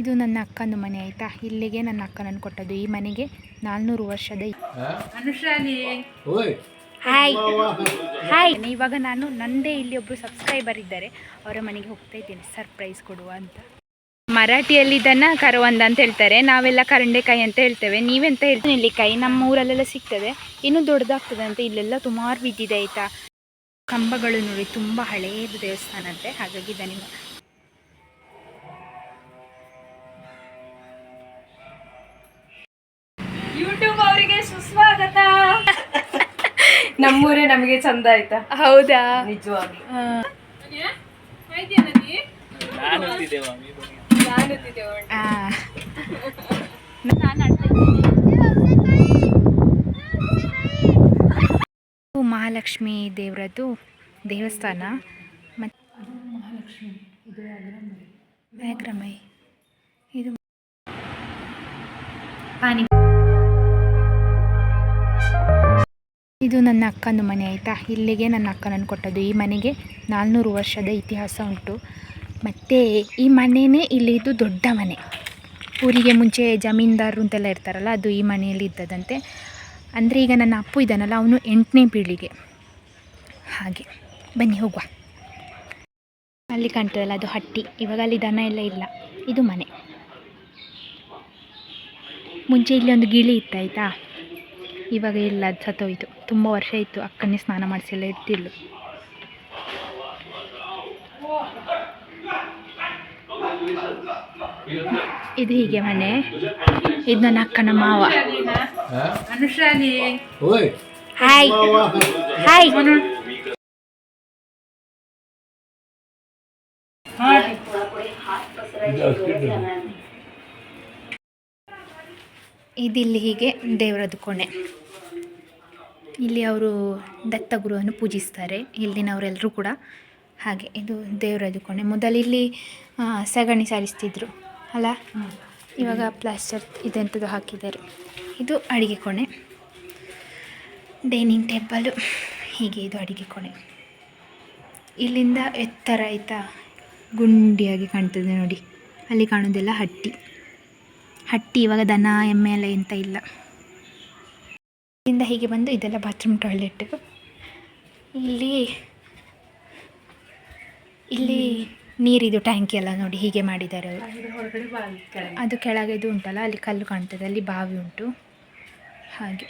ಇದು ನನ್ನ ಅಕ್ಕನ ಮನೆ ಆಯ್ತಾ? ಇಲ್ಲಿಗೆ ನನ್ನ ಅಕ್ಕ ನನ್ ಕೊಟ್ಟದ್ದು. ಈ ಮನೆಗೆ ನಾಲ್ನೂರು ವರ್ಷದ ಹಾಯ್ ಹಾಯ್ ಇವಾಗ ನಾನು ನಂದೇ ಇಲ್ಲಿ ಒಬ್ರು ಸಬ್ಸ್ಕ್ರೈಬರ್ ಇದ್ದಾರೆ. ಅವರ ಮನೆಗೆ ಹೋಗ್ತಾ ಇದ್ದೇನೆ. ಸರ್ಪ್ರೈಸ್ ಕೊಡುವ ಅಂತ. ಮರಾಠಿಯಲ್ಲಿ ಇದನ್ನ ಕರವಂದ ಅಂತ ಹೇಳ್ತಾರೆ. ನಾವೆಲ್ಲ ಕರಂಡೆಕಾಯಿ ಅಂತ ಹೇಳ್ತೇವೆ. ನೀವೆಂತ ಹೇಳ್ತೀನಿ ನೆಲ್ಲಿಕಾಯಿ ನಮ್ಮ ಊರಲ್ಲೆಲ್ಲ ಸಿಗ್ತದೆ. ಇನ್ನೂ ದೊಡ್ಡದಾಗ್ತದೆ ಅಂತ ಇಲ್ಲೆಲ್ಲ ಸುಮಾರು ಬಿದ್ದಿದೆ ಆಯ್ತಾ? ಕಂಬಗಳು ನೋಡಿ ತುಂಬ ಹಳೇದು ದೇವಸ್ಥಾನ ಅಂತೆ. ಹಾಗಾಗಿ ಇದನ್ನು ನಮ್ಮೂರೇ ನಮಗೆ ಚಂದ ಆಯ್ತಾ? ಹೌದಾ? ನಿಜವಾಗಿ. ಇದು ಮಹಾಲಕ್ಷ್ಮಿ ದೇವರದ್ದು ದೇವಸ್ಥಾನ. ಮತ್ತು ವ್ಯಾಘ್ರಮೈ. ಇದು ಪಾನಿ ಇದು ನನ್ನ ಅಕ್ಕನ ಮನೆ, ಆಯಿತಾ? ಇಲ್ಲಿಗೆ ನನ್ನ ಅಕ್ಕ ಕೊಟ್ಟದ್ದು. ಈ ಮನೆಗೆ ನಾಲ್ನೂರು ವರ್ಷದ ಇತಿಹಾಸ ಉಂಟು. ಮತ್ತು ಈ ಮನೆಯೇ ಇಲ್ಲಿದ್ದು ದೊಡ್ಡ ಮನೆ. ಊರಿಗೆ ಮುಂಚೆ ಜಮೀನ್ದಾರರು ಅಂತೆಲ್ಲ ಇರ್ತಾರಲ್ಲ, ಅದು ಈ ಮನೆಯಲ್ಲಿ ಇದ್ದದಂತೆ ಅಂದರೆ ಈಗ ನನ್ನ ಅಪ್ಪು ಇದ್ದಾನಲ್ಲ, ಅವನು ಎಂಟನೇ ಪೀಳಿಗೆ. ಹಾಗೆ. ಬನ್ನಿ, ಹೋಗುವ. ಅಲ್ಲಿ ಕಾಣ್ತದಲ್ಲ, ಅದು ಹಟ್ಟಿ. ಇವಾಗ ಅಲ್ಲಿ ದನ ಎಲ್ಲ ಇಲ್ಲ. ಇದು ಮನೆ. ಮುಂಚೆ ಇಲ್ಲಿ ಒಂದು ಗಿಳಿ ಇತ್ತಾಯ್ತಾ ಇವಾಗ ಇಲ್ಲ ಅದು ಸತ್ತೋಯ್ತು. ತುಂಬ ವರ್ಷ ಇತ್ತು ಅಕ್ಕನೇ ಸ್ನಾನ ಮಾಡಿಸಿಲ್ಲ ಇರ್ತಿಲ್ಲ ಇದು ಹೀಗೆ ಮನೆ. ಇದು ನನ್ನ ಅಕ್ಕನ ಮಾವ. ಹಾಯ್ ಹಾಯ್ ಇದಿಲ್ಲಿ ಹೀಗೆ ದೇವರದ್ದು ಕೋಣೆ. ಇಲ್ಲಿ ಅವರು ದತ್ತಗುರುವನ್ನು ಪೂಜಿಸ್ತಾರೆ. ಇಲ್ಲಿನವರೆಲ್ಲರೂ ಕೂಡ ಹಾಗೆ ಇದು ದೇವರದು ಕೋಣೆ. ಮೊದಲು ಇಲ್ಲಿ ಸಗಣಿ ಸಾರಿಸ್ತಿದ್ರು. ಅಲ್ಲ? ಇವಾಗ ಪ್ಲಾಸ್ಟರ್ ಇದೆಂಥದ್ದು ಹಾಕಿದ್ದಾರೆ. ಇದು ಅಡಿಗೆ ಕೋಣೆ. ಡೈನಿಂಗ್ ಟೇಬಲು, ಹೀಗೆ ಇದು ಅಡಿಗೆ ಕೋಣೆ. ಇಲ್ಲಿಂದ ಎತ್ತರ ಆಯಿತಾ ಗುಂಡಿಯಾಗಿ ಕಾಣ್ತದೆ ನೋಡಿ. ಅಲ್ಲಿ ಕಾಣೋದೆಲ್ಲ ಹಟ್ಟಿ. ಹಟ್ಟಿ ಇವಾಗ ದನ, ಎಮ್ಮೆ ಎಲ್ಲ ಎಂತ ಇಲ್ಲ. ಇಲ್ಲಿಂದ ಹೀಗೆ ಬಂದು ಇದೆಲ್ಲ ಬಾತ್ರೂಮ್ ಟಾಯ್ಲೆಟ್ ಇಲ್ಲಿ ಇಲ್ಲಿ ನೀರಿದು ಟ್ಯಾಂಕಿ ಎಲ್ಲ ನೋಡಿ ಹೀಗೆ ಮಾಡಿದ್ದಾರೆ ಅವರು. ಅದು ಕೆಳಗೆ. ಇದು ಉಂಟಲ್ಲ ಅಲ್ಲಿ ಕಲ್ಲು ಕಾಣ್ತದೆ ಅಲ್ಲಿ ಬಾವಿ ಉಂಟು. ಹಾಗೆ.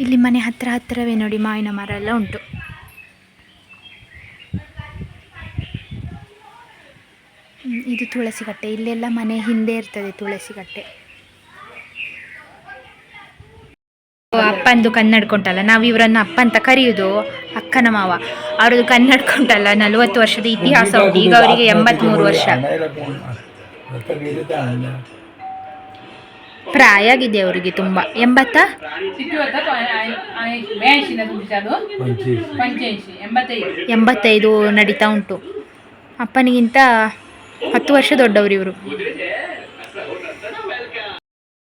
ಇಲ್ಲಿ ಮನೆ ಹತ್ತಿರ ಹತ್ತಿರವೇ ನೋಡಿ ಮಾವಿನ ಮರ ಎಲ್ಲ ಉಂಟು. ಇದು ತುಳಸಿ ಕಟ್ಟೆ. ಇಲ್ಲೆಲ್ಲ ಮನೆ ಹಿಂದೆ ಇರ್ತದೆ ತುಳಸಿ ಕಟ್ಟೆ. ಅಪ್ಪಂದು ಕನ್ನಡ್ಕೊಂಟಲ್ಲ ನಾವು ಇವರನ್ನ ಅಪ್ಪ ಅಂತ ಕರೆಯುವುದು ಅಕ್ಕನ ಮಾವ. ಅವ್ರದ್ದು ಕನ್ನಡ್ಕೊಂಟಲ್ಲ ನಲವತ್ತು ವರ್ಷದ ಇತಿಹಾಸ ಉಂಟು ಈಗ ಅವರಿಗೆ ಎಂಬತ್ಮೂರು ವರ್ಷ. ಪ್ರಾಯ ಆಗಿದೆ ಅವರಿಗೆ ತುಂಬ. ಎಂಬತ್ತ? ಎಂಬತ್ತೈದು ನಡೀತಾ ಉಂಟು. ಅಪ್ಪನಿಗಿಂತ ಹತ್ತು ವರ್ಷ ದೊಡ್ಡವರು ಇವರು.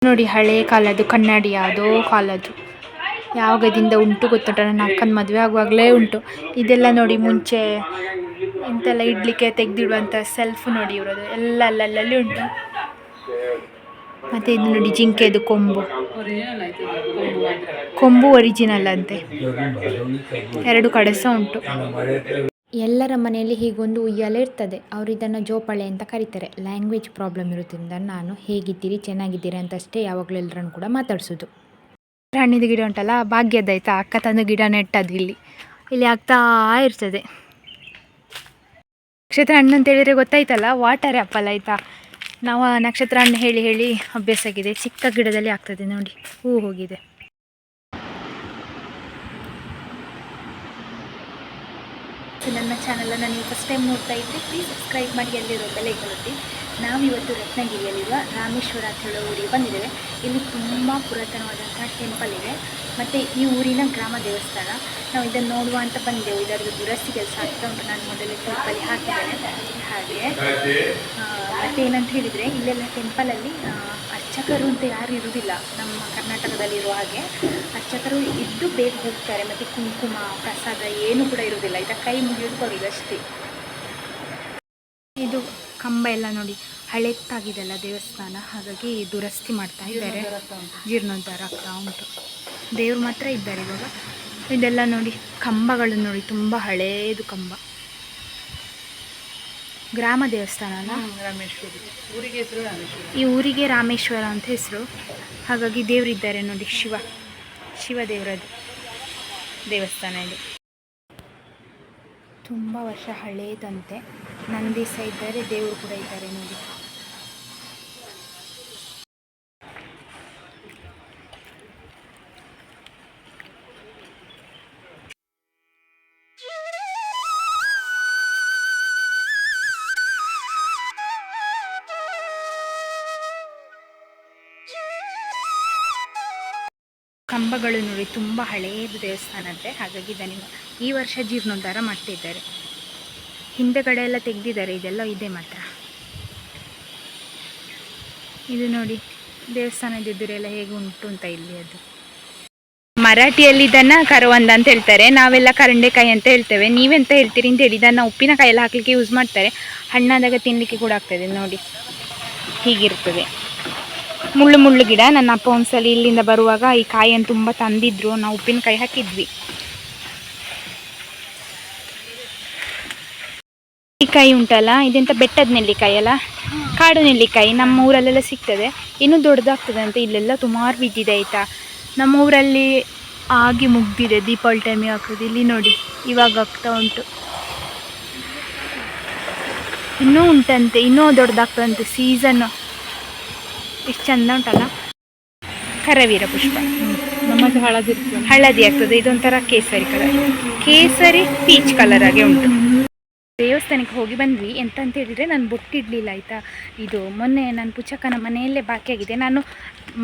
ನೋಡಿ ಹಳೆ ಕಾಲದ್ದು ಕನ್ನಡಿ ಯಾವುದೋ ಕಾಲದ್ದು. ಯಾವಾಗದಿಂದ ಉಂಟು ಗೊತ್ತುಂಟ? ನನ್ನ ಅಕ್ಕನ ಮದುವೆ ಆಗುವಾಗಲೇ ಉಂಟು. ಇದೆಲ್ಲ ನೋಡಿ ಮುಂಚೆ ಇಂತೆಲ್ಲ ಇಡ್ಲಿಕ್ಕೆ ತೆಗೆದಿಡುವಂಥ ಸೆಲ್ಫ್ ನೋಡಿ ಇವರದು. ಎಲ್ಲ ಅಲ್ಲಲ್ಲಲ್ಲಿ ಉಂಟು. ಮತ್ತು ಇದು ನೋಡಿ ಜಿಂಕೆದು ಕೊಂಬು. ಕೊಂಬು ಒರಿಜಿನಲ್ ಅಂತೆ. ಎರಡು ಕಡೆ ಸಹ ಉಂಟು. ಎಲ್ಲರ ಮನೆಯಲ್ಲಿ ಹೀಗೊಂದು ಉಯ್ಯಾಲೆ ಇರ್ತದೆ. ಅವರು ಇದನ್ನು ಜೋಪಾಳೆ ಅಂತ ಕರೀತಾರೆ. ಲ್ಯಾಂಗ್ವೇಜ್ ಪ್ರಾಬ್ಲಮ್ ಇರೋದ್ರಿಂದ ನಾನು ಹೇಗಿದ್ದೀರಿ, ಚೆನ್ನಾಗಿದ್ದೀರಿ ಅಂತಷ್ಟೇ ಯಾವಾಗಲೂ ಎಲ್ಲರನ್ನು ಕೂಡ ಮಾತಾಡಿಸೋದು. ಹಣ್ಣಿದ ಗಿಡ ಉಂಟಲ್ಲ ಭಾಗ್ಯದಾಯ್ತಾ ಅಕ್ಕ ತಂದು ಗಿಡ ನೆಟ್ಟದು ಇಲ್ಲಿ. ಇಲ್ಲಿ ಆಗ್ತಾ ಇರ್ತದೆ. ನಕ್ಷತ್ರ ಹಣ್ಣು ಅಂತ ಹೇಳಿದರೆ ಗೊತ್ತಾಯ್ತಲ್ಲ, ವಾಟರ್ ಆ್ಯಪಲ್ ಆಯಿತಾ? ನಾವು ನಕ್ಷತ್ರ ಹಣ್ಣು ಹೇಳಿ ಹೇಳಿ ಅಭ್ಯಾಸ ಆಗಿದೆ. ಚಿಕ್ಕ ಗಿಡದಲ್ಲಿ ಆಗ್ತದೆ ನೋಡಿ. ಹೂ ಹೋಗಿದೆ. ಸೊ ನನ್ನ ಚಾನಲನ್ನು ನೀವು ಫಸ್ಟ್ ಟೈಮ್ ನೋಡ್ತಾ ಇದ್ದರೆ ಪ್ಲೀಸ್ ಸಬ್ಸ್ಕ್ರೈಬ್ ಮಾಡಿ ಅಲ್ಲಿರೋ ಬೆಲೆ ಕೊಡುತ್ತಿ ನಾವಿವತ್ತು ರತ್ನಗಿರಿಯಲ್ಲಿರುವ ರಾಮೇಶ್ವರ ಅಂತ ಹೇಳೋ ಊರಿಗೆ ಬಂದಿದ್ದೇವೆ. ಇಲ್ಲಿ ತುಂಬ ಪುರಾತನವಾದಂತಹ ಟೆಂಪಲ್ ಇದೆ. ಮತ್ತು ಈ ಊರಿನ ಗ್ರಾಮ ದೇವಸ್ಥಾನ. ನಾವು ಇದನ್ನು ನೋಡುವ ಅಂತ ಬಂದೆವು ಇದರದ್ದು ದುರಸ್ತಿ ಕೆಲಸ ಆಗ್ತಾ ಉಂಟು. ನಾನು ಮೊದಲೇ ಟೆಂಪಲ್ಲಿ ಹಾಕಿದ್ದೇನೆ. ಹಾಗೆ ಮತ್ತೆ ಏನಂತ ಹೇಳಿದರೆ ಇಲ್ಲೆಲ್ಲ ಟೆಂಪಲಲ್ಲಿ ಅರ್ಚಕರು ಅಂತ ಯಾರು ಇರುವುದಿಲ್ಲ. ನಮ್ಮ ಕರ್ನಾಟಕದಲ್ಲಿರುವ ಹಾಗೆ ಅರ್ಚಕರು ಇದ್ದು ಬೇಗ ಹೋಗ್ತಾರೆ, ಮತ್ತು ಕುಂಕುಮ, ಪ್ರಸಾದ ಏನು ಕೂಡ ಇರುವುದಿಲ್ಲ. ಇದರ ಕೈ ಮುಗಿಯೋದು ಅಷ್ಟೇ. ಇದು ಕಂಬ ಎಲ್ಲ ನೋಡಿ, ಹಳೆತ್ತಾಗಿದೆಲ್ಲ ದೇವಸ್ಥಾನ. ಹಾಗಾಗಿ ದುರಸ್ತಿ ಮಾಡ್ತಾ ಇದ್ದಾರೆ. ಜೀರ್ಣೋದ್ಧಾರ ಆಗ್ತಾ ಉಂಟು. ದೇವ್ರು ಮಾತ್ರ ಇದ್ದಾರೆ ಇವಾಗ. ಇದೆಲ್ಲ ನೋಡಿ, ಕಂಬಗಳು ನೋಡಿ, ತುಂಬ ಹಳೇದು ಕಂಬ. ಗ್ರಾಮ ದೇವಸ್ಥಾನ ಅಲ್ಲ ರಾಮೇಶ್ವರಿ. ಊರಿಗೆ ಹೆಸರು ರಾಮೇಶ್ವರಿ. ಈ ಊರಿಗೆ ರಾಮೇಶ್ವರ ಅಂತ ಹೆಸರು. ಹಾಗಾಗಿ ದೇವರಿದ್ದಾರೆ ನೋಡಿ ಶಿವ. ಶಿವ ದೇವರದು ದೇವಸ್ಥಾನ ಇದು. ತುಂಬ ವರ್ಷ ಹಳೆಯದಂತೆ ನಂದಿ ಸಹ ಇದ್ದಾರೆ ದೇವರು ಕೂಡ ಇದ್ದಾರೆ ನೋಡಿ. ಕಂಬಗಳು ನೋಡಿ, ತುಂಬ ಹಳೆಯದು ದೇವಸ್ಥಾನ ಅಂತೆ ಹಾಗಾಗಿ ಇದನ್ನು ಈ ವರ್ಷ ಜೀರ್ಣೋದ್ಧಾರ ಮಾಡ್ತಿದ್ದಾರೆ. ಹಿಂದೆಗಡೆ ಎಲ್ಲ ತೆಗೆದಿದ್ದಾರೆ, ಇದೆಲ್ಲ ಇದೆ ಮಾತ್ರ. ಇದು ನೋಡಿ ದೇವಸ್ಥಾನದ ಎದುರೆಲ್ಲ ಹೇಗೆ ಉಂಟು ಅಂತ ಇಲ್ಲಿ ಅದು. ಮರಾಠಿಯಲ್ಲಿ ಇದನ್ನು ಕರವಂದ ಅಂತ ಹೇಳ್ತಾರೆ. ನಾವೆಲ್ಲ ಕರಂಡೆಕಾಯಿ ಅಂತ ಹೇಳ್ತೇವೆ. ನೀವೆಂತ ಹೇಳ್ತೀರಿ? ಅಂತ ಹೇಳಿ. ಇದನ್ನು ಉಪ್ಪಿನಕಾಯಿ ಎಲ್ಲ ಹಾಕಲಿಕ್ಕೆ ಯೂಸ್ ಮಾಡ್ತಾರೆ. ಹಣ್ಣಾದಾಗ ತಿನ್ನಲಿಕ್ಕೆ ಕೂಡ ಆಗ್ತದೆ. ನೋಡಿ, ಹೀಗಿರ್ತದೆ. ಮುಳ್ಳು ಮುಳ್ಳು ಗಿಡ. ನನ್ನ ಅಪ್ಪ ಒಂದ್ಸಲ ಇಲ್ಲಿಂದ ಬರುವಾಗ ಈ ಕಾಯಿಯನ್ನು ತುಂಬ ತಂದಿದ್ರು. ನಾವು ಉಪ್ಪಿನಕಾಯಿ ಹಾಕಿದ್ವಿ. ನೆಲ್ಲಿಕಾಯಿ ಉಂಟಲ್ಲ, ಇದೆಂತ ಬೆಟ್ಟದ ನೆಲ್ಲಿಕಾಯಿ ಅಲ್ಲ? ಕಾಡು ನೆಲ್ಲಿಕಾಯಿ. ನಮ್ಮ ಊರಲ್ಲೆಲ್ಲ ಸಿಗ್ತದೆ. ಇನ್ನೂ ದೊಡ್ಡದಾಗ್ತದೆ ಅಂತ ಇಲ್ಲೆಲ್ಲ ಸುಮಾರು ಬಿದ್ದಿದೆ, ಆಯಿತಾ? ನಮ್ಮ ಊರಲ್ಲಿ ಆಗಿ ಮುಗ್ದಿದೆ, ದೀಪಾವಳಿ ಟೈಮಿಗೆ ಹಾಕೋದು. ಇಲ್ಲಿ ನೋಡಿ, ಇವಾಗ ಆಗ್ತಾ ಉಂಟು. ಇನ್ನೂ ಉಂಟಂತೆ, ಇನ್ನೂ ದೊಡ್ಡದಾಗ್ತದಂತೆ ಸೀಸನ್ನು ಎಷ್ಟು ಚಂದ ಉಂಟಲ್ಲ? ಕರವೀರ ಪುಷ್ಪ. ನಮ್ಮದು ಹಳದಿ ಹಳದಿ ಆಗ್ತದೆ. ಇದೊಂಥರ ಕೇಸರಿ ಕಲರ್ ಕೇಸರಿ ಪೀಚ್ ಕಲರ್ ಆಗಿ ಉಂಟು. ದೇವಸ್ಥಾನಕ್ಕೆ ಹೋಗಿ ಬಂದ್ವಿ. ಎಂತ ಅಂತ ಹೇಳಿದರೆ ನಾನು ಬೊಟ್ಟಿಡಲಿಲ್ಲ ಆಯಿತಾ? ಇದು ಮೊನ್ನೆ ನಾನು ಪುಚ್ಚಕ್ಕನ ಮನೆಯಲ್ಲೇ ಬಾಕಿ ಆಗಿದೆ. ನಾನು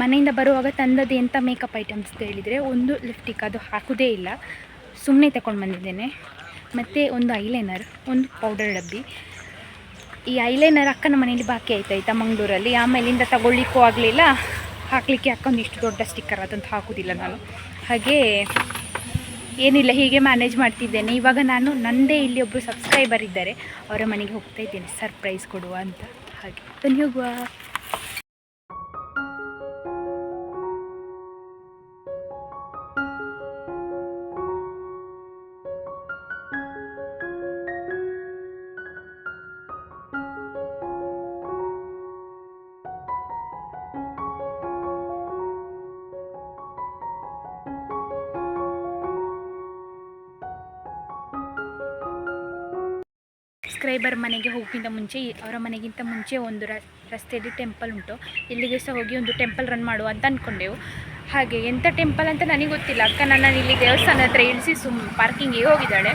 ಮನೆಯಿಂದ ಬರುವಾಗ ತಂದದ್ದು ಎಂಥ ಮೇಕಪ್ ಐಟಮ್ಸ್ ಅಂತ ಹೇಳಿದರೆ ಒಂದು ಲಿಫ್ಟಿಕ್ ಅದು ಹಾಕೋದೇ ಇಲ್ಲ. ಸುಮ್ಮನೆ ತಗೊಂಡು ಬಂದಿದ್ದೇನೆ. ಮತ್ತು ಒಂದು ಐಲೈನರ್ ಒಂದು ಪೌಡರ್ ಡಬ್ಬಿ. ಈ ಐಲೈನರ್ ಅಕ್ಕನ ಮನೆಯಲ್ಲಿ ಬಾಕಿ ಆಯ್ತು ಆಯ್ತಾ ಮಂಗಳೂರಲ್ಲಿ. ಆಮೇಲಿಂದ ತಗೊಳ್ಳಿಕ್ಕೂ ಆಗಲಿಲ್ಲ. ಹಾಕಲಿಕ್ಕೆ ಅಕ್ಕೊಂದು ಇಷ್ಟು ದೊಡ್ಡ ಸ್ಟಿಕ್ಕರ್ ಅದಂತ ಹಾಕೋದಿಲ್ಲ ನಾನು. ಹಾಗೆ ಏನಿಲ್ಲ, ಹೀಗೆ ಮ್ಯಾನೇಜ್ ಮಾಡ್ತಿದ್ದೇನೆ. ಇವಾಗ ನಾನು ನನ್ನದೇ ಇಲ್ಲಿ ಒಬ್ಬರು ಸಬ್ಸ್ಕ್ರೈಬರ್ ಇದ್ದಾರೆ. ಅವರ ಮನೆಗೆ ಹೋಗ್ತಾ ಇದ್ದೇನೆ. ಸರ್ಪ್ರೈಸ್ ಕೊಡುವ ಅಂತ. ಹಾಗೆ. ಹೋಗುವ. ಸಬ್ಸ್ಕ್ರೈಬರ್ ಮನೆಗೆ ಹೋಗೋಕ್ಕಿಂತ ಮುಂಚೆ ಅವರ ಮನೆಗಿಂತ ಮುಂಚೆ ಒಂದು ರಸ್ತೆಯಲ್ಲಿ ಟೆಂಪಲ್ ಉಂಟು. ಇಲ್ಲಿಗೆ ಸಹ ಹೋಗಿ ಒಂದು ಟೆಂಪಲ್ ರನ್ ಮಾಡುವ ಅಂತ ಅಂದ್ಕೊಂಡೆವು ಹಾಗೆ ಎಂಥ ಟೆಂಪಲ್ ಅಂತ ನನಗೆ ಗೊತ್ತಿಲ್ಲ. ಅಕ್ಕ ನನ್ನನ್ನು ಇಲ್ಲಿ ದೇವಸ್ಥಾನ ಹತ್ರ ಇಳಿಸಿ ಸುಮ್ ಪಾರ್ಕಿಂಗಿಗೆ ಹೋಗಿದ್ದಾಳೆ.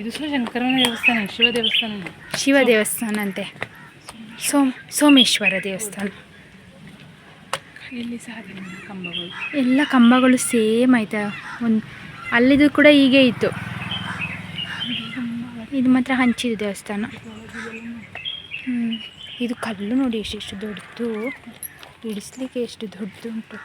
ಇದು ಸಹ ಶಂಕರನ ದೇವಸ್ಥಾನ ಶಿವ ದೇವಸ್ಥಾನ. ಶಿವ ದೇವಸ್ಥಾನ ಅಂತೆ. ಸೋಮ್ ಸೋಮೇಶ್ವರ ದೇವಸ್ಥಾನ. ಇಲ್ಲಿ ಸಹ ಕಂಬಗಳು. ಎಲ್ಲ ಕಂಬಗಳು ಸೇಮ್ ಆಯಿತಾ ಒಂದು ಅಲ್ಲಿದು ಕೂಡ ಹೀಗೆ ಇತ್ತು. ಇದು ಮಾತ್ರ ಹಂಚಿದ ದೇವಸ್ಥಾನ. ಇದು ಕಲ್ಲು ನೋಡಿ ಎಷ್ಟೆಷ್ಟು ದೊಡ್ಡದು ಇಡಿಸ್ಲಿಕ್ಕೆ ಎಷ್ಟು ದೊಡ್ಡದು ಉಂಟು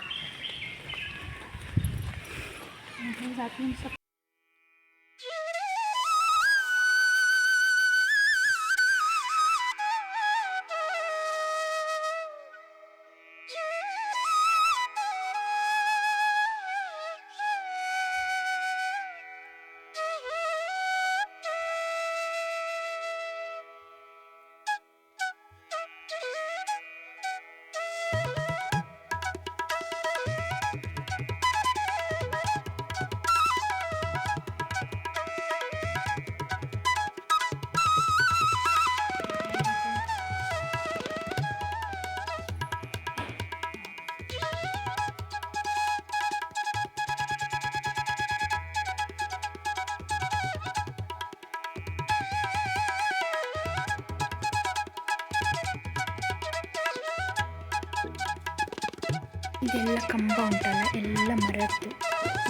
ಇದೆಲ್ಲ ಕಂಬ ಉಂಟಲ್ಲ, ಎಲ್ಲ ಮರದ್ದು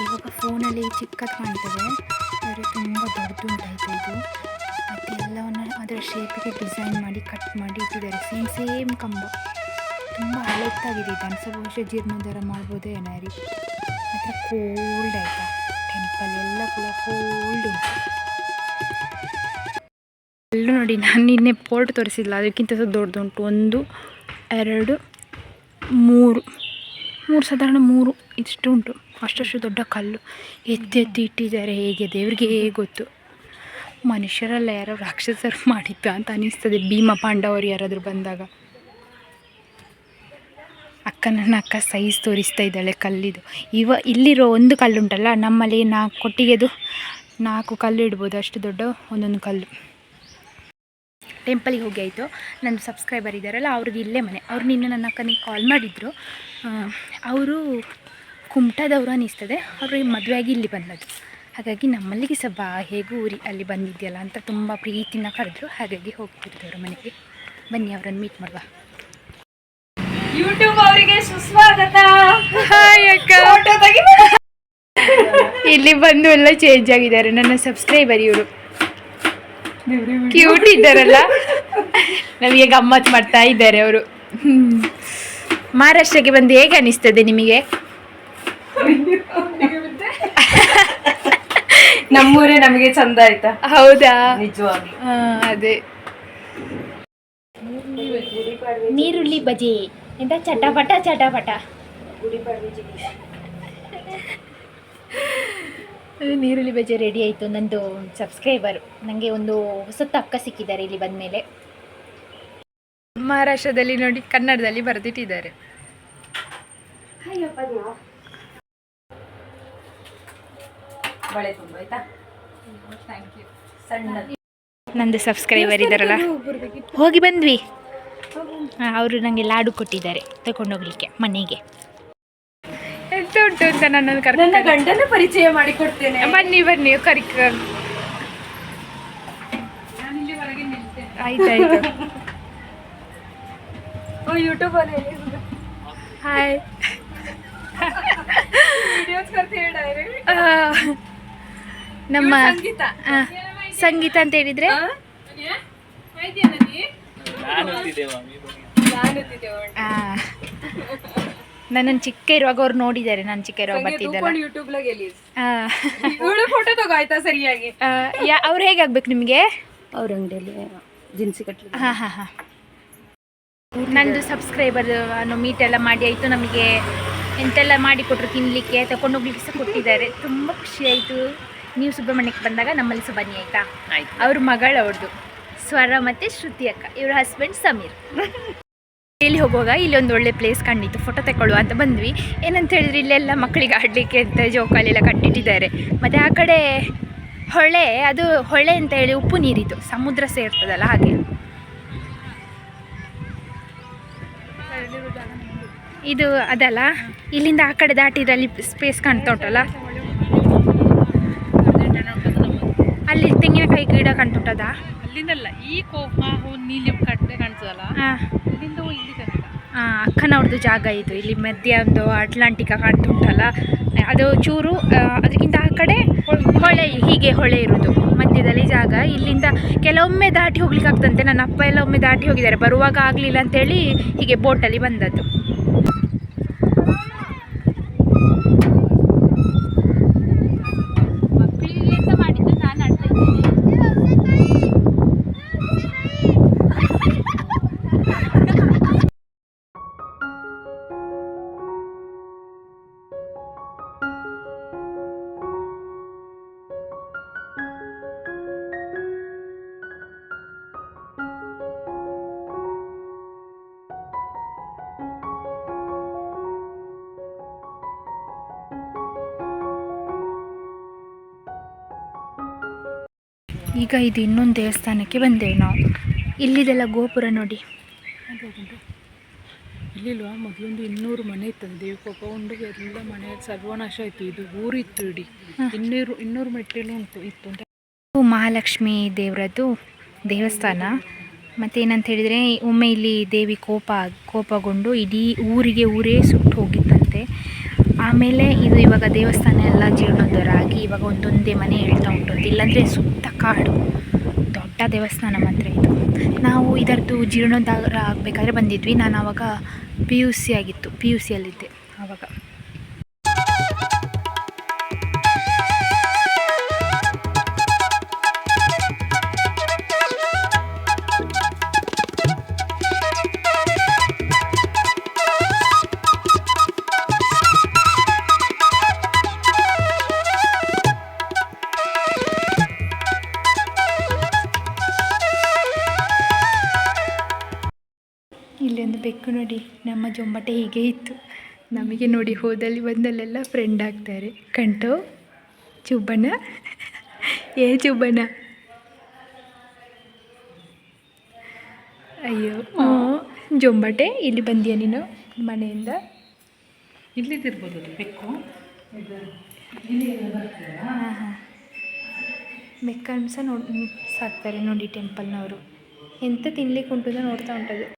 ಇವಾಗ ಫೋನಲ್ಲಿ ಚಿಕ್ಕದು ಕಾಣ್ತದೆ, ಆದರೆ ತುಂಬ ದೊಡ್ಡದು ಉಂಟಾಯ್ತು ಇದು. ಮತ್ತು ಎಲ್ಲವನ್ನು ಅದರ ಶೇಪಿಗೆ ಡಿಸೈನ್ ಮಾಡಿ ಕಟ್ ಮಾಡಿ ಇಟ್ಟಿದ್ದಾರೆ. ಸೇಮ್ ಸೇಮ್ ಕಂಬ. ತುಂಬ ಹಳೆತ್ತಾಗಿದೆ ಇದು. ಸ್ವಲ್ಪ ವರ್ಷ ಜೀರ್ಣೋದ್ಧಾರ ಮಾಡ್ಬೋದು ಏನೋ ರೀ. ಮಾತ್ರ ಕೋಲ್ಡ್ ಆಯಿತಾ? ಟೆಂಪಲ್ ಎಲ್ಲ ಕೂಡ ಕೋಲ್ಡ್ ಉಂಟು. ಎಲ್ಲೂ ನೋಡಿ, ನಾನು ನಿನ್ನೆ ಪೋರ್ಟ್ ತೋರಿಸಿಲ್ಲ. ಅದಕ್ಕಿಂತ ದೊಡ್ಡದುಂಟು. ಒಂದು, ಎರಡು, ಮೂರು. ಮೂರು ಸಾಧಾರಣ ಮೂರು ಇಷ್ಟು ಉಂಟು. ಅಷ್ಟಷ್ಟು ದೊಡ್ಡ ಕಲ್ಲು. ಎತ್ತಿ ಎತ್ತಿ ಇಟ್ಟಿದ್ದಾರೆ. ಹೇಗೆ ದೇವರಿಗೆ ಗೊತ್ತು? ಮನುಷ್ಯರೆಲ್ಲ, ಯಾರೋ ರಾಕ್ಷಸರು ಮಾಡಿದ್ದ ಅಂತ ಅನಿಸ್ತದೆ. ಭೀಮ ಪಾಂಡವರು ಯಾರಾದರೂ ಬಂದಾಗ. ಅಕ್ಕ ನನ್ನ ಅಕ್ಕ ಸೈಜ್ ತೋರಿಸ್ತಾ ಇದ್ದಾಳೆ ಕಲ್ಲಿದು. ಇವ ಇಲ್ಲಿರೋ ಒಂದು ಕಲ್ಲುಂಟಲ್ಲ, ನಮ್ಮಲ್ಲಿ ನಾಲ್ಕು ಕೊಟ್ಟಿಗೆದು ನಾಲ್ಕು ಕಲ್ಲು ಇಡ್ಬೋದು. ಅಷ್ಟು ದೊಡ್ಡ ಒಂದೊಂದು ಕಲ್ಲು. ಟೆಂಪಲಿಗೆ ಹೋಗಿ ಆಯಿತು. ನನ್ನ ಸಬ್ಸ್ಕ್ರೈಬರ್ ಇದ್ದಾರಲ್ಲ ಅವ್ರದ್ದು ಇಲ್ಲೇ ಮನೆ. ಅವ್ರು ನಿನ್ನೆ ನನ್ನ ಅಕ್ಕನಿಗೆ ಕಾಲ್ ಮಾಡಿದರು. ಅವರು ಕುಮಟಾದವರು ಅನ್ನಿಸ್ತದೆ ಅವ್ರಿಗೆ ಮದುವೆಯಾಗಿ ಇಲ್ಲಿ ಬಂದದ್ದು. ಹಾಗಾಗಿ ನಮ್ಮಲ್ಲಿಗೆ ಸಹ ಬಾ ಹೇಗೂ ಊರಿ ಅಲ್ಲಿ ಬಂದಿದೆಯಲ್ಲ ಅಂತ ತುಂಬ ಪ್ರೀತಿನ ಕರೆದ್ರು. ಹಾಗಾಗಿ ಹೋಗ್ತಿರ್ತಾರೆ ಮನೆಗೆ. ಬನ್ನಿ ಅವರನ್ನು ಮೀಟ್ ಮಾಡುವ. ಯೂಟ್ಯೂಬ್ ಅವರಿಗೆ ಸುಸ್ವಾಗತ. ಇಲ್ಲಿ ಬಂದು ಎಲ್ಲ ಚೇಂಜ್ ಆಗಿದ್ದಾರೆ. ನನ್ನ ಸಬ್ಸ್ಕ್ರೈಬರ್ ಇವರು. ಕ್ಯೂಟ್ ಇದ್ದಾರಲ್ಲ. ನಮಗೆ ಗಮ್ಮತ್ ಮಾಡ್ತಾ ಇದ್ದಾರೆ ಅವರು. ಮಹಾರಾಷ್ಟ್ರಕ್ಕೆ ಬಂದು ಹೇಗೆ ಅನಿಸ್ತದೆ ನಿಮಗೆ? ನಮ್ಮೂರೇ ನಮಗೆ ಚಂದ ಆಯ್ತಾ? ಹೌದಾ? ನಿಜವಾಗಿ ಅದೇ. ನೀರುಳ್ಳಿ ಬಜೆ. ಎಂತ ಚಟಪಟ ಚಟಪಟ. ನೀರುಳ್ಳಿ ಬಜೆ ರೆಡಿ ಆಯಿತು. ನಂದು ಸಬ್ಸ್ಕ್ರೈಬರ್ ನನಗೆ ಒಂದು ಹೊಸತ್ತು ಅಕ್ಕ ಸಿಕ್ಕಿದ್ದಾರೆ ಇಲ್ಲಿ ಬಂದ ಮೇಲೆ ಮಹಾರಾಷ್ಟ್ರದಲ್ಲಿ ನೋಡಿ ಕನ್ನಡದಲ್ಲಿ ಬರೆದಿಟ್ಟಿದ್ದಾರೆ. ಬಳೆ ತುಂಬ ಆಯ್ತಾ? ಸಣ್ಣ. ನಂದು ಸಬ್ಸ್ಕ್ರೈಬರ್ ಇದ್ದಾರಲ್ಲ? ಹೋಗಿ ಬಂದ್ವಿ. ಅವರು ನನಗೆ ಲಾಡು ಕೊಟ್ಟಿದ್ದಾರೆ. ತಗೊಂಡೋಗ್ಲಿಕ್ಕೆ ಮನೆಗೆ. ಉಂಟು ಅಂತ ನನ್ನನ್ನು ನನ್ನ ಕರ್ಕೊಂಡು ಗಂಡನ ಪರಿಚಯ ಮಾಡಿಕೊಡ್ತೇನೆ. ಬನ್ನಿ ಬನ್ನಿ ಕರಿಕ ಆಯ್ತಾಯ್ತು ಯೂಟ್ಯೂಬ್ ಅಲ್ಲಿ. ಹಾಯ್ ವಿಡಿಯೋಸ್ ಮಾಡ್ತೀವಿ ಡೈರೆಕ್ಟ್ ನಮ್ಮ ಸಂಗೀತ. ಆ, ಸಂಗೀತ ಅಂತ ಹೇಳಿದ್ರೆ? ಆ, ನನ್ನನ್ನು ಚಿಕ್ಕ ಇರುವಾಗ ಅವ್ರು ನೋಡಿದ್ದಾರೆ ನಾನು ಚಿಕ್ಕ ಇರುವಾಗ ಬರ್ತಿದ್ದಲ್ಲ. ಸರಿಯಾಗಿ? ಆ, ಯಾ ಅವ್ರು ಹೇಗಾಗ್ಬೇಕು ನಿಮಗೆ? ಅವ್ರ ಅಂಗಡಿಯಲ್ಲಿ ಜಿನ್ಸಿ ಕಟ್ಲಿ ಹಾಂ ಹಾಂ ಹಾಂ. ನಂದು ಸಬ್ಸ್ಕ್ರೈಬರ್ ಅನ್ನು ಮೀಟ್ ಎಲ್ಲ ಮಾಡಿ ಆಯಿತು ನಮಗೆ ಎಂತೆಲ್ಲ ಮಾಡಿಕೊಟ್ರು ತಿನ್ನಲಿಕ್ಕೆ ತಗೊಂಡೋಗ್ಲಿಕ್ಕೆ ಸಹ ಕೊಟ್ಟಿದ್ದಾರೆ. ತುಂಬ ಖುಷಿ ಆಯಿತು. ನೀವು ಸುಬ್ರಹ್ಮಣ್ಯಕ್ಕೆ ಬಂದಾಗ ನಮ್ಮಲ್ಲಿ ಸಹ ಬನ್ನಿ ಆಯಿತಾ? ಆಯ್ತು. ಅವ್ರ ಮಗಳು ಅವ್ರದ್ದು ಸ್ವರ ಮತ್ತು ಶ್ರುತಿ ಅಕ್ಕ. ಇವ್ರ ಹಸ್ಬೆಂಡ್ ಸಮೀರ್. ಇಲ್ಲಿ ಹೋಗುವಾಗ ಇಲ್ಲಿ ಒಂದು ಒಳ್ಳೆ ಪ್ಲೇಸ್ ಕಂಡಿತ್ತು ಫೋಟೋ ತಗೊಳ್ಳುವ ಅಂತ ಬಂದ್ವಿ. ಏನಂತ ಹೇಳಿದ್ರೆ ಇಲ್ಲೆಲ್ಲ ಮಕ್ಕಳಿಗೆ ಆಡಲಿಕ್ಕೆ ಅಂತ ಜೋಕಾಲೆಲ್ಲ ಕಟ್ಟಿಟ್ಟಿದ್ದಾರೆ. ಮತ್ತು ಆ ಕಡೆ ಹೊಳೆ, ಅದು ಹೊಳೆ ಅಂತ ಹೇಳಿ ಉಪ್ಪು ನೀರಿತ್ತು ಸಮುದ್ರ ಸೇರ್ತದಲ್ಲ ಹಾಗೆ. ಇದು ಅದಲ್ಲ, ಇಲ್ಲಿಂದ ಆ ಕಡೆ ದಾಟಿದ್ರೆ ಸ್ಪೇಸ್ ಕಾಣ್ತಾ ಉಂಟಲ್ಲ? ಅಲ್ಲಿ ತೆಂಗಿನಕಾಯಿ ಗಿಡ ಕಾಣ್ತುಂಟದ ಅಲ್ಲಿಂದಲ್ಲ ಈ ಕೋಪ ನೀಲಿ ಕಟ್ಟೆ ಕಾಣ್ತದಲ್ಲ ಹಾಂ. ಅಲ್ಲಿಂದ ಇಲ್ಲಿ ತನಕ? ಅಕ್ಕನ ಅಕ್ಕನವ್ರದ್ದು ಜಾಗ ಇದು ಇಲ್ಲಿ ಮಧ್ಯ ಒಂದು ಕಾಣ್ತು ಉಂಟಲ್ಲ ಅದು ಚೂರು ಅದಕ್ಕಿಂತ ಆ ಕಡೆ ಹೊಳೆ ಹೀಗೆ ಹೊಳೆ ಇರೋದು ಮಧ್ಯದಲ್ಲಿ ಜಾಗ ಇಲ್ಲಿಂದ ಕೆಲವೊಮ್ಮೆ ದಾಟಿ ಹೋಗ್ಲಿಕ್ಕೆ ಆಗ್ತಂತೆ ನನ್ನ ಅಪ್ಪ ಎಲ್ಲ ಒಮ್ಮೆ ದಾಟಿ ಹೋಗಿದ್ದಾರೆ ಬರುವಾಗ ಆಗಲಿಲ್ಲ ಅಂತೇಳಿ ಹೀಗೆ ಬೋಟಲ್ಲಿ ಬಂದದ್ದು. ಈಗ ಇದು ಇನ್ನೊಂದು ದೇವಸ್ಥಾನಕ್ಕೆ ಬಂದೇವೆ ನಾವು. ಇಲ್ಲಿದೆಲ್ಲ ಗೋಪುರ ನೋಡಿ. ಇಲ್ಲಿಲ್ವಾ? ಮೊದಲೊಂದು ಇನ್ನೂರು ಮನೆ ಇತ್ತದು ದೇವಕೋಪ ಉಂಡು ಎಲ್ಲ ಮನೆ ಸರ್ವನಾಶ ಇತ್ತು ಇದು ಊರಿತ್ತು ಇಡೀ. ಇನ್ನೂರು ಇನ್ನೂರು ಮೆಟ್ಟಿಲು ಉಂಟು ಇತ್ತು ಅಂತ. ಮಹಾಲಕ್ಷ್ಮಿ ದೇವರದ್ದು ದೇವಸ್ಥಾನ. ಮತ್ತೇನಂತ ಏನಂತ ಹೇಳಿದರೆ ಒಮ್ಮೆ ಇಲ್ಲಿ ದೇವಿ ಕೋಪ ಕೋಪಗೊಂಡು ಇಡೀ ಊರಿಗೆ ಊರೇ ಸುಟ್ಟು ಹೋಗಿತ್ತಂತೆ ಆಮೇಲೆ ಇದು ಇವಾಗ ದೇವಸ್ಥಾನ ಎಲ್ಲ ಜೀರ್ಣೋದ್ಧಾರ ಆಗಿ ಇವಾಗ ಒಂದೊಂದೇ ಮನೆ ಹೇಳ್ತಾ ಉಂಟು. ಇಲ್ಲಾಂದರೆ ಸುತ್ತ ಕಾಡು. ದೊಡ್ಡ ದೇವಸ್ಥಾನ ಮಾತ್ರ ಇದು. ನಾವು ಇದರದ್ದು ಜೀರ್ಣೋದ್ಧಾರ ಆಗಬೇಕಾದ್ರೆ ಬಂದಿದ್ವಿ. ನಾನು ಆವಾಗ ಪಿ ಯು ಸಿ ಆಗಿತ್ತು. ಪಿ ಯು ಸಿಯಲ್ಲಿದ್ದೆ ಆವಾಗ. ನೋಡಿ ನಮ್ಮ ಜೊಂಬಟೆ ಹೀಗೆ ಇತ್ತು. ನಮಗೆ ನೋಡಿ ಹೋದಲ್ಲಿ ಬಂದಲ್ಲೆಲ್ಲ ಫ್ರೆಂಡ್ ಆಗ್ತಾರೆ. ಕಂಟು ಚುಬ್ಬಣ್ಣ. ಏ ಚುಬ್ಬಣ್ಣ. ಅಯ್ಯೋ ಜೊಂಬಟೆ ಇಲ್ಲಿ ಬಂದಿಯ ನೀನು ಮನೆಯಿಂದ? ಅದು ಬೆಕ್ಕು. ಹಾಂ ಹಾಂ. ಸಹ ನೋಡಿ ಸಾಕ್ತಾರೆ ನೋಡಿ ಟೆಂಪಲ್ನವರು ಎಂತ ತಿನ್ಲಿಕ್ಕೆ ಉಂಟು ನೋಡ್ತಾ ಉಂಟದು.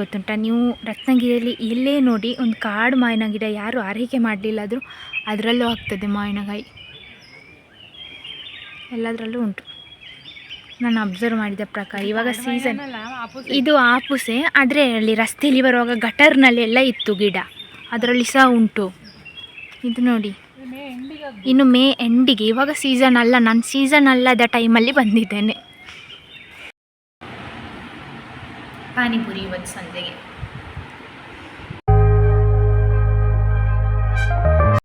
ಗೊತ್ತುಂಟ? ನೀವು ರತ್ನಗಿರಿಯಲ್ಲಿ ಇಲ್ಲೇ ನೋಡಿ ಒಂದು ಕಾಡು ಮಾವಿನ ಗಿಡ ಯಾರು ಆರೈಕೆ ಮಾಡಲಿಲ್ಲ ಆದರೂ ಅದರಲ್ಲೂ ಆಗ್ತದೆ ಮಾವಿನಕಾಯಿ ಎಲ್ಲದರಲ್ಲೂ ಉಂಟು. ನಾನು ಅಬ್ಸರ್ವ್ ಮಾಡಿದ ಪ್ರಕಾರ ಇವಾಗ ಸೀಸನ್ ಇದು ಆಪುಸೆ ಆದರೆ ಅಲ್ಲಿ ರಸ್ತೆಯಲ್ಲಿ ಬರುವಾಗ ಗಟರ್ನಲ್ಲಿ ಎಲ್ಲ ಇತ್ತು ಗಿಡ. ಅದರಲ್ಲಿ ಸಹ ಉಂಟು. ಇದು ನೋಡಿ. ಇನ್ನು ಮೇ ಎಂಡಿಗೆ ಇವಾಗ ಸೀಸನ್ ಅಲ್ಲ ನಾನು ಸೀಸನ್ ಅಲ್ಲದ ಟೈಮಲ್ಲಿ ಬಂದಿದ್ದೇನೆ. પાણીપુરી વત્સ સંજય